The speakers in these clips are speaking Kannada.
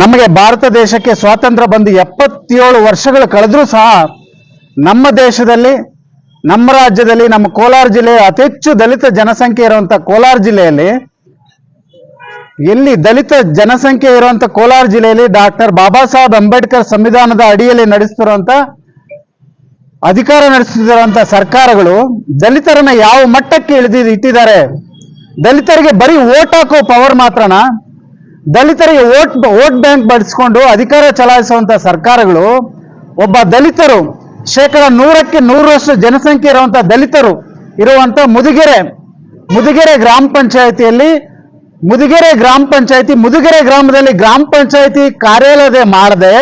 ನಮಗೆ ಭಾರತ ದೇಶಕ್ಕೆ ಸ್ವಾತಂತ್ರ್ಯ ಬಂದು ಎಪ್ಪತ್ತೇಳು ವರ್ಷಗಳು ಕಳೆದ್ರೂ ಸಹ ನಮ್ಮ ದೇಶದಲ್ಲಿ, ನಮ್ಮ ರಾಜ್ಯದಲ್ಲಿ, ನಮ್ಮ ಕೋಲಾರ ಜಿಲ್ಲೆ ಅತಿ ಹೆಚ್ಚು ದಲಿತ ಜನಸಂಖ್ಯೆ ಇರುವಂತ ಕೋಲಾರ ಜಿಲ್ಲೆಯಲ್ಲಿ, ಎಲ್ಲಿ ದಲಿತ ಜನಸಂಖ್ಯೆ ಇರುವಂತ ಕೋಲಾರ ಜಿಲ್ಲೆಯಲ್ಲಿ ಡಾಕ್ಟರ್ ಬಾಬಾ ಸಾಹೇಬ್ ಅಂಬೇಡ್ಕರ್ ಸಂವಿಧಾನದ ಅಡಿಯಲ್ಲಿ ನಡೆಸ್ತಿರುವಂತ ಅಧಿಕಾರ ನಡೆಸುತ್ತಿರುವಂತ ಸರ್ಕಾರಗಳು ದಲಿತರನ್ನ ಯಾವ ಮಟ್ಟಕ್ಕೆ ಇಳಿದಿ ಇಟ್ಟಿದ್ದಾರೆ? ದಲಿತರಿಗೆ ಬರೀ ಓಟ್ ಹಾಕೋ ಪವರ್ ಮಾತ್ರನಾ? ದಲಿತರಿಗೆ ಓಟ್ ವೋಟ್ ಬ್ಯಾಂಕ್ ಬಡಿಸ್ಕೊಂಡು ಅಧಿಕಾರ ಚಲಾಯಿಸುವಂತ ಸರ್ಕಾರಗಳು, ಒಬ್ಬ ದಲಿತರು ಶೇಕಡ ನೂರಕ್ಕೆ ನೂರರಷ್ಟು ಜನಸಂಖ್ಯೆ ಇರುವಂತ ದಲಿತರು ಇರುವಂತ ಮುದುಗೆರೆ ಮುದುಗೆರೆ ಗ್ರಾಮ ಪಂಚಾಯಿತಿಯಲ್ಲಿ, ಮುದುಗೆರೆ ಗ್ರಾಮ ಪಂಚಾಯಿತಿ, ಮುದುಗೆರೆ ಗ್ರಾಮದಲ್ಲಿ ಗ್ರಾಮ ಪಂಚಾಯಿತಿ ಕಾರ್ಯಾಲಯ ಮಾಡದೆ,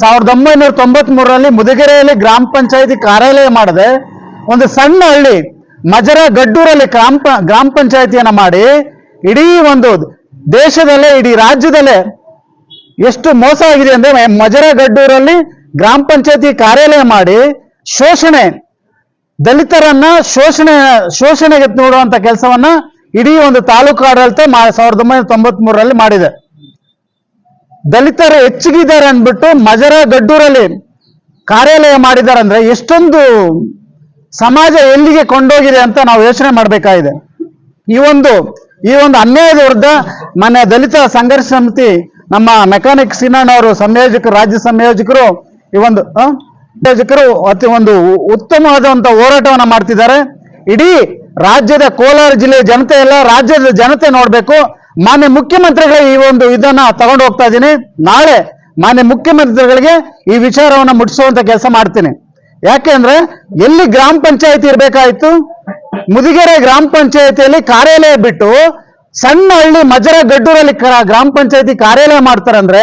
ಸಾವಿರದ ಒಂಬೈನೂರ ತೊಂಬತ್ ಮೂರರಲ್ಲಿ ಮುದುಗೆರೆಯಲ್ಲಿ ಗ್ರಾಮ ಪಂಚಾಯಿತಿ ಕಾರ್ಯಾಲಯ ಮಾಡದೆ, ಒಂದು ಸಣ್ಣ ಹಳ್ಳಿ ಮಜರ ಗಡ್ಡೂರಲ್ಲಿ ಗ್ರಾಮ ಗ್ರಾಮ ಪಂಚಾಯಿತಿಯನ್ನ ಮಾಡಿ, ಇಡೀ ಒಂದು ದೇಶದಲ್ಲೇ, ಇಡೀ ರಾಜ್ಯದಲ್ಲೇ ಎಷ್ಟು ಮೋಸ ಆಗಿದೆ ಅಂದ್ರೆ ಮಜರಗಡ್ಡೂರಲ್ಲಿ ಗ್ರಾಮ ಪಂಚಾಯತಿ ಕಾರ್ಯಾಲಯ ಮಾಡಿ ಶೋಷಣೆ, ದಲಿತರನ್ನ ಶೋಷಣೆ, ಶೋಷಣೆಗೆ ನೋಡುವಂತ ಕೆಲಸವನ್ನ ಇಡೀ ಒಂದು ತಾಲೂಕು ಆಡಳಿತ ಸಾವಿರದ ಒಂಬೈನೂರ ತೊಂಬತ್ ಮೂರರಲ್ಲಿ ಮಾಡಿದೆ. ದಲಿತರು ಹೆಚ್ಚಿಗಿದ್ದಾರೆ ಅಂದ್ಬಿಟ್ಟು ಮಜರ ಗಡ್ಡೂರಲ್ಲಿ ಕಾರ್ಯಾಲಯ ಮಾಡಿದ್ದಾರೆ ಅಂದ್ರೆ ಎಷ್ಟೊಂದು ಸಮಾಜ ಎಲ್ಲಿಗೆ ಕೊಂಡೋಗಿದೆ ಅಂತ ನಾವು ಯೋಚನೆ ಮಾಡಬೇಕಾಗಿದೆ. ಈ ಒಂದು ಈ ಒಂದು ಅನ್ಯಾಯದ ವಿರುದ್ಧ ಮೊನ್ನೆ ದಲಿತ ಸಂಘರ್ಷ ಸಮಿತಿ ನಮ್ಮ ಮೆಕ್ಯಾನಿಕ್ ಸೀನಣ್ಣ ಅವರು ಸಂಯೋಜಕರು, ರಾಜ್ಯ ಸಂಯೋಜಕರು, ಈ ಒಂದು ಸಂಯೋಜಕರು ಅತಿ ಒಂದು ಉತ್ತಮವಾದಂತ ಹೋರಾಟವನ್ನ ಮಾಡ್ತಿದ್ದಾರೆ. ಇಡೀ ರಾಜ್ಯದ ಕೋಲಾರ ಜಿಲ್ಲೆಯ ಜನತೆ ಎಲ್ಲ ರಾಜ್ಯದ ಜನತೆ ನೋಡ್ಬೇಕು. ಮಾನ್ಯ ಮುಖ್ಯಮಂತ್ರಿಗಳಿಗೆ ಈ ಒಂದು ಇದನ್ನ ತಗೊಂಡು ಹೋಗ್ತಾ ಇದ್ದೀನಿ ನಾಳೆ ಮಾನ್ಯ ಮುಖ್ಯಮಂತ್ರಿಗಳಿಗೆ ಈ ವಿಚಾರವನ್ನ ಮುಟ್ಟಿಸುವಂತ ಕೆಲಸ ಮಾಡ್ತೀನಿ. ಯಾಕೆಂದ್ರೆ ಎಲ್ಲಿ ಗ್ರಾಮ ಪಂಚಾಯತಿ ಇರ್ಬೇಕಾಯ್ತು? ಮುದಿಗೆರೆ ಗ್ರಾಮ ಪಂಚಾಯತಿಯಲ್ಲಿ ಕಾರ್ಯಾಲಯ ಬಿಟ್ಟು ಸಣ್ಣ ಹಳ್ಳಿ ಮಜರ ಗಡ್ಡೂರಲ್ಲಿ ಗ್ರಾಮ ಪಂಚಾಯತಿ ಕಾರ್ಯಾಲಯ ಮಾಡ್ತಾರಂದ್ರೆ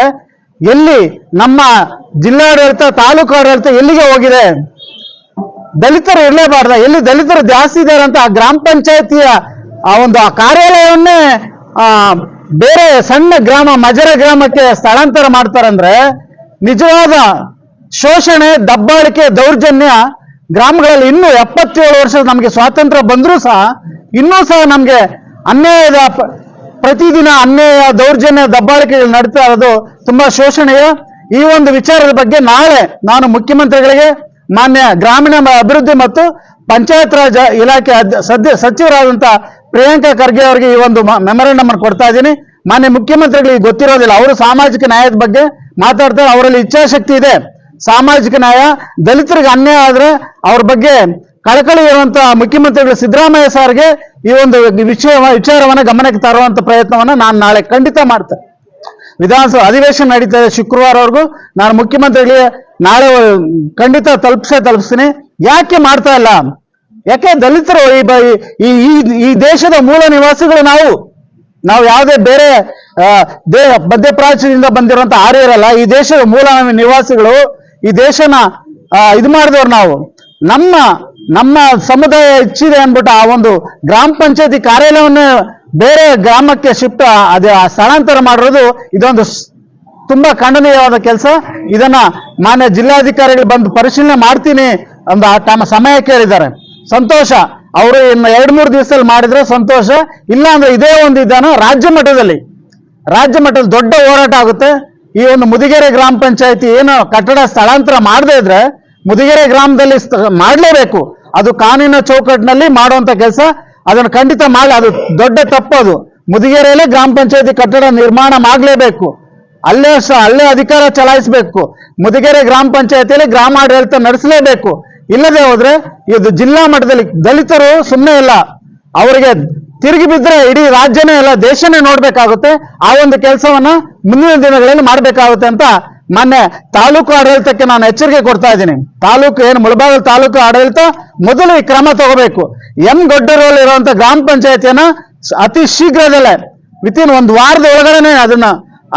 ಎಲ್ಲಿ ನಮ್ಮ ಜಿಲ್ಲಾಡಳಿತ, ತಾಲೂಕು ಆಡಳಿತ ಎಲ್ಲಿಗೆ ಹೋಗಿದೆ? ದಲಿತರು ಇರಲೇಬಾರ್ದ. ಎಲ್ಲಿ ದಲಿತರು ಜಾಸ್ತಿ ಇದ್ದಾರೆ ಅಂತ ಆ ಗ್ರಾಮ ಪಂಚಾಯತಿಯ ಆ ಒಂದು ಆ ಕಾರ್ಯಾಲಯವನ್ನೇ, ಆ, ಬೇರೆ ಸಣ್ಣ ಗ್ರಾಮ ಮಜರ ಗ್ರಾಮಕ್ಕೆ ಸ್ಥಳಾಂತರ ಮಾಡ್ತಾರಂದ್ರೆ ನಿಜವಾದ ಶೋಷಣೆ, ದಬ್ಬಾಳಿಕೆ, ದೌರ್ಜನ್ಯ ಗ್ರಾಮಗಳಲ್ಲಿ ಇನ್ನೂ ಎಪ್ಪತ್ತೇಳು ವರ್ಷ ನಮಗೆ ಸ್ವಾತಂತ್ರ್ಯ ಬಂದರೂ ಸಹ, ಇನ್ನೂ ಸಹ ನಮಗೆ ಅನ್ಯಾಯದ ಪ್ರತಿದಿನ ಅನ್ಯಾಯ, ದೌರ್ಜನ್ಯ, ದಬ್ಬಾಳಿಕೆಗಳು ನಡೀತಾ ಇರೋದು ತುಂಬಾ ಶೋಷಣೆಯ ಈ ಒಂದು ವಿಚಾರದ ಬಗ್ಗೆ ನಾಳೆ ನಾನು ಮುಖ್ಯಮಂತ್ರಿಗಳಿಗೆ, ಮಾನ್ಯ ಗ್ರಾಮೀಣ ಅಭಿವೃದ್ಧಿ ಮತ್ತು ಪಂಚಾಯತ್ ರಾಜ್ ಇಲಾಖೆ ಸದ್ಯ ಸಚಿವರಾದಂತ ಪ್ರಿಯಾಂಕಾ ಖರ್ಗೆ ಅವರಿಗೆ ಈ ಒಂದು ಮೆಮೊರಂಡಮ್ ಅನ್ನು ಕೊಡ್ತಾ ಇದ್ದೀನಿ. ಮಾನ್ಯ ಮುಖ್ಯಮಂತ್ರಿಗಳಿಗೆ ಗೊತ್ತಿರೋದಿಲ್ಲ, ಅವರು ಸಾಮಾಜಿಕ ನ್ಯಾಯದ ಬಗ್ಗೆ ಮಾತಾಡ್ತಾರೆ, ಅವರಲ್ಲಿ ಇಚ್ಛಾಶಕ್ತಿ ಇದೆ. ಸಾಮಾಜಿಕ ನ್ಯಾಯ, ದಲಿತರಿಗೆ ಅನ್ಯಾಯ ಆದ್ರೆ ಅವ್ರ ಬಗ್ಗೆ ಕಳಕಳಿ ಇರುವಂತ ಮುಖ್ಯಮಂತ್ರಿಗಳು ಸಿದ್ದರಾಮಯ್ಯ ಸಾರ್ಗೆ ಈ ಒಂದು ವಿಷಯ, ವಿಚಾರವನ್ನ ಗಮನಕ್ಕೆ ತರುವಂತ ಪ್ರಯತ್ನವನ್ನ ನಾನು ನಾಳೆ ಖಂಡಿತ ಮಾಡ್ತೇನೆ. ವಿಧಾನಸಭಾ ಅಧಿವೇಶನ ನಡೀತಾ ಇದೆ ಶುಕ್ರವಾರವರೆಗೂ ನಾನು ಮುಖ್ಯಮಂತ್ರಿಗಳಿಗೆ ನಾಳೆ ಖಂಡಿತ ತಲುಪಿಸೇ ತಲುಪಿಸ್ತೀನಿ. ಯಾಕೆ ಮಾಡ್ತಾ ಇಲ್ಲ? ಯಾಕೆ ದಲಿತರು ಈ ಈ, ಈ- ದೇಶದ ಮೂಲ ನಿವಾಸಿಗಳು ನಾವು? ನಾವು ಯಾವುದೇ ಬೇರೆ ದೇ, ಮಧ್ಯಪ್ರಾಚ್ಯದಿಂದ ಬಂದಿರುವಂತ ಆರ್ಯರಲ್ಲ, ಈ ದೇಶದ ಮೂಲ ನಿವಾಸಿಗಳು, ಈ ದೇಶನ ಇದು ಮಾಡಿದವ್ರು ನಾವು. ನಮ್ಮ ನಮ್ಮ ಸಮುದಾಯ ಹೆಚ್ಚಿದೆ ಅಂದ್ಬಿಟ್ಟು ಆ ಒಂದು ಗ್ರಾಮ ಪಂಚಾಯತಿ ಕಾರ್ಯಾಲಯವನ್ನು ಬೇರೆ ಗ್ರಾಮಕ್ಕೆ ಶಿಫ್ಟ್, ಅದು ಸ್ಥಳಾಂತರ ಮಾಡಿರೋದು ಇದೊಂದು ತುಂಬಾ ಖಂಡನೀಯವಾದ ಕೆಲಸ. ಇದನ್ನ ಮಾನ್ಯ ಜಿಲ್ಲಾಧಿಕಾರಿಗಳು ಬಂದು ಪರಿಶೀಲನೆ ಮಾಡ್ತೀನಿ ಅಂತ ತಮ್ಮ ಸಮಯ ಕೇಳಿದ್ದಾರೆ. ಸಂತೋಷ. ಅವರು ಇನ್ನು ಎರಡು ಮೂರು ದಿವಸದಲ್ಲಿ ಮಾಡಿದ್ರೆ ಸಂತೋಷ. ಇಲ್ಲ ಅಂದ್ರೆ ಇದೇ ಒಂದು ಇದನ್ನು ರಾಜ್ಯ ಮಟ್ಟದಲ್ಲಿ. ರಾಜ್ಯ ಮಟ್ಟದಲ್ಲಿ ದೊಡ್ಡ ಹೋರಾಟ ಆಗುತ್ತೆ. ಈ ಒಂದು ಮುದಿಗೆರೆ ಗ್ರಾಮ ಪಂಚಾಯತಿ ಏನು ಕಟ್ಟಡ ಸ್ಥಳಾಂತರ ಮಾಡದೇ ಇದ್ರೆ ಮುದಿಗೆರೆ ಗ್ರಾಮದಲ್ಲಿ ಮಾಡಲೇಬೇಕು. ಅದು ಕಾನೂನಿನ ಚೌಕಟ್ಟಿನಲ್ಲಿ ಮಾಡುವಂತ ಕೆಲಸ, ಅದನ್ನು ಖಂಡಿತ ಮಾಡಿ, ಅದು ದೊಡ್ಡ ತಪ್ಪು ಅದು. ಮುದಿಗೆರೆಯಲ್ಲೇ ಗ್ರಾಮ ಪಂಚಾಯತಿ ಕಟ್ಟಡ ನಿರ್ಮಾಣ ಮಾಡಲೇಬೇಕು. ಅಲ್ಲೇ ಅಲ್ಲೇ ಅಧಿಕಾರ ಚಲಾಯಿಸಬೇಕು. ಮುದಿಗೆರೆ ಗ್ರಾಮ ಪಂಚಾಯತಿಯಲ್ಲಿ ಗ್ರಾಮ ಆಡಳಿತ ನಡೆಸಲೇಬೇಕು. ಇಲ್ಲದೆ ಹೋದ್ರೆ, ಇದು ಜಿಲ್ಲಾ ಮಟ್ಟದಲ್ಲಿ ದಲಿತರು ಸುಮ್ಮನೆ ಇಲ್ಲ. ಅವರಿಗೆ ತಿರುಗಿ ಬಿದ್ದರೆ ಇಡೀ ರಾಜ್ಯನೇ ಇಲ್ಲ, ದೇಶನೇ ನೋಡ್ಬೇಕಾಗುತ್ತೆ. ಆ ಒಂದು ಕೆಲಸವನ್ನ ಮುಂದಿನ ದಿನಗಳಲ್ಲಿ ಮಾಡಬೇಕಾಗುತ್ತೆ ಅಂತ ಮೊನ್ನೆ ತಾಲೂಕು ಆಡಳಿತಕ್ಕೆ ನಾನು ಎಚ್ಚರಿಕೆ ಕೊಡ್ತಾ ಇದ್ದೀನಿ. ತಾಲೂಕು ಏನು ಮುಳಬಾಗಿಲು ತಾಲೂಕು ಆಡಳಿತ ಮೊದಲು ಈ ಕ್ರಮ ತಗೋಬೇಕು. ಎಂ ಗೊಡ್ಡರಲ್ಲಿ ಇರುವಂತ ಗ್ರಾಮ ಪಂಚಾಯತಿಯನ್ನ ಅತಿ ಶೀಘ್ರದಲ್ಲೇ ವಿತಿನ್ ಒಂದು ವಾರದ ಒಳಗಡೆನೆ ಅದನ್ನ,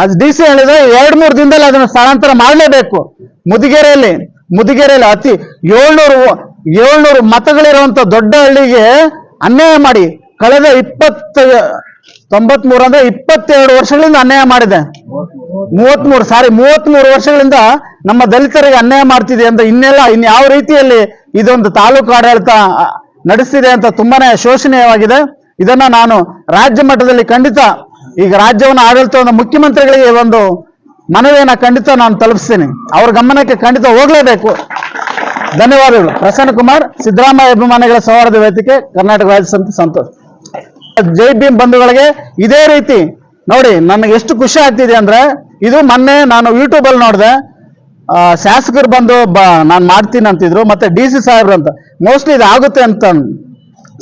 ಅದು ಡಿ ಸಿ ಹೇಳಿದ್ರೆ ಎರಡ್ ಮೂರು ದಿನದಲ್ಲಿ ಅದನ್ನ ಸ್ಥಳಾಂತರ ಮಾಡಲೇಬೇಕು. ಮುದಿಗೆರೆಯಲ್ಲಿ ಮುದಿಗೆರೆಯಲ್ಲಿ ಅತಿ ಏಳ್ನೂರು ಏಳ್ನೂರು ಮತಗಳಿರುವಂತ ದೊಡ್ಡ ಹಳ್ಳಿಗೆ ಅನ್ಯಾಯ ಮಾಡಿ ಕಳೆದ ಇಪ್ಪತ್ತ ತೊಂಬತ್ಮೂರು ಅಂದ್ರೆ ಇಪ್ಪತ್ತೆರಡು ವರ್ಷಗಳಿಂದ ಅನ್ಯಾಯ ಮಾಡಿದೆ. ಮೂವತ್ಮೂರು, ಸಾರಿ, ಮೂವತ್ಮೂರು ವರ್ಷಗಳಿಂದ ನಮ್ಮ ದಲಿತರಿಗೆ ಅನ್ಯಾಯ ಮಾಡ್ತಿದೆ ಅಂತ ಇನ್ನೆಲ್ಲ ಇನ್ ಯಾವ ರೀತಿಯಲ್ಲಿ ಇದೊಂದು ತಾಲೂಕು ಆಡಳಿತ ನಡೆಸ್ತಿದೆ ಅಂತ ತುಂಬಾನೇ ಶೋಷಣೀಯವಾಗಿದೆ. ಇದನ್ನ ನಾನು ರಾಜ್ಯ ಮಟ್ಟದಲ್ಲಿ ಖಂಡಿತ ಈಗ ರಾಜ್ಯವನ್ನು ಆಡಳಿತವನ್ನು ಮುಖ್ಯಮಂತ್ರಿಗಳಿಗೆ ಒಂದು ಮನವಿಯನ್ನ ಖಂಡಿತ ನಾನು ತಲುಪಿಸ್ತೀನಿ. ಅವ್ರ ಗಮನಕ್ಕೆ ಖಂಡಿತ ಹೋಗ್ಲೇಬೇಕು. ಧನ್ಯವಾದಗಳು. ಪ್ರಸನ್ನ ಕುಮಾರ್, ಸಿದ್ದರಾಮಯ್ಯ ಅಭಿಮಾನಿಗಳ ಸೌಹಾರ್ದ ವೇದಿಕೆ, ಕರ್ನಾಟಕ ರಾಜ್ಯ ಸಂತೋಷ್. ಜೈ ಭೀಮ್ ಬಂಧುಗಳಿಗೆ ಇದೇ ರೀತಿ ನೋಡಿ ನನಗೆ ಎಷ್ಟು ಖುಷಿ ಆಗ್ತಿದೆ ಅಂದ್ರೆ ಇದು ಮೊನ್ನೆ ನಾನು ಯೂಟ್ಯೂಬ್ ಅಲ್ಲಿ ನೋಡಿದೆ. ಶಾಸಕರು ಬಂದು ನಾನು ಮಾಡ್ತೀನಿ ಅಂತಿದ್ರು, ಮತ್ತೆ ಡಿ ಸಿ ಸಾಹೇಬ್ರು ಅಂತ. ಮೋಸ್ಟ್ಲಿ ಇದು ಆಗುತ್ತೆ ಅಂತ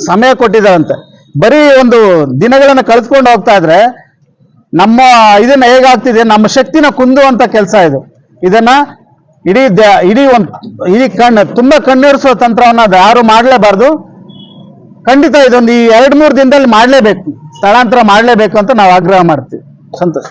ಸಮಯ ಕೊಟ್ಟಿದ್ದಾರಂತೆ. ಬರೀ ಒಂದು ದಿನಗಳನ್ನು ಕಳೆದುಕೊಂಡು ಹೋಗ್ತಾ ಇದ್ರೆ ನಮ್ಮ ಇದನ್ನ ಹೇಗಾಗ್ತಿದೆ, ನಮ್ಮ ಶಕ್ತಿನ ಕುಂದುವಂತ ಕೆಲಸ ಇದು. ಇದನ್ನ ಇಡೀ ಇಡೀ ಒಂದು, ಇಡೀ ಕಣ್ಣು, ತುಂಬಾ ಕಣ್ಣೀರಿಸುವ ತಂತ್ರವನ್ನ ಅದು ಯಾರು ಮಾಡಲೇಬಾರ್ದು. ಖಂಡಿತ ಇದೊಂದು ಈ ಎರಡು ಮೂರು ದಿನದಲ್ಲಿ ಮಾಡಲೇಬೇಕು ಸ್ಥಳಾಂತರ ಮಾಡಲೇಬೇಕು ಅಂತ ನಾವು ಆಗ್ರಹ ಮಾಡ್ತೀವಿ. ಸಂತೋಷ.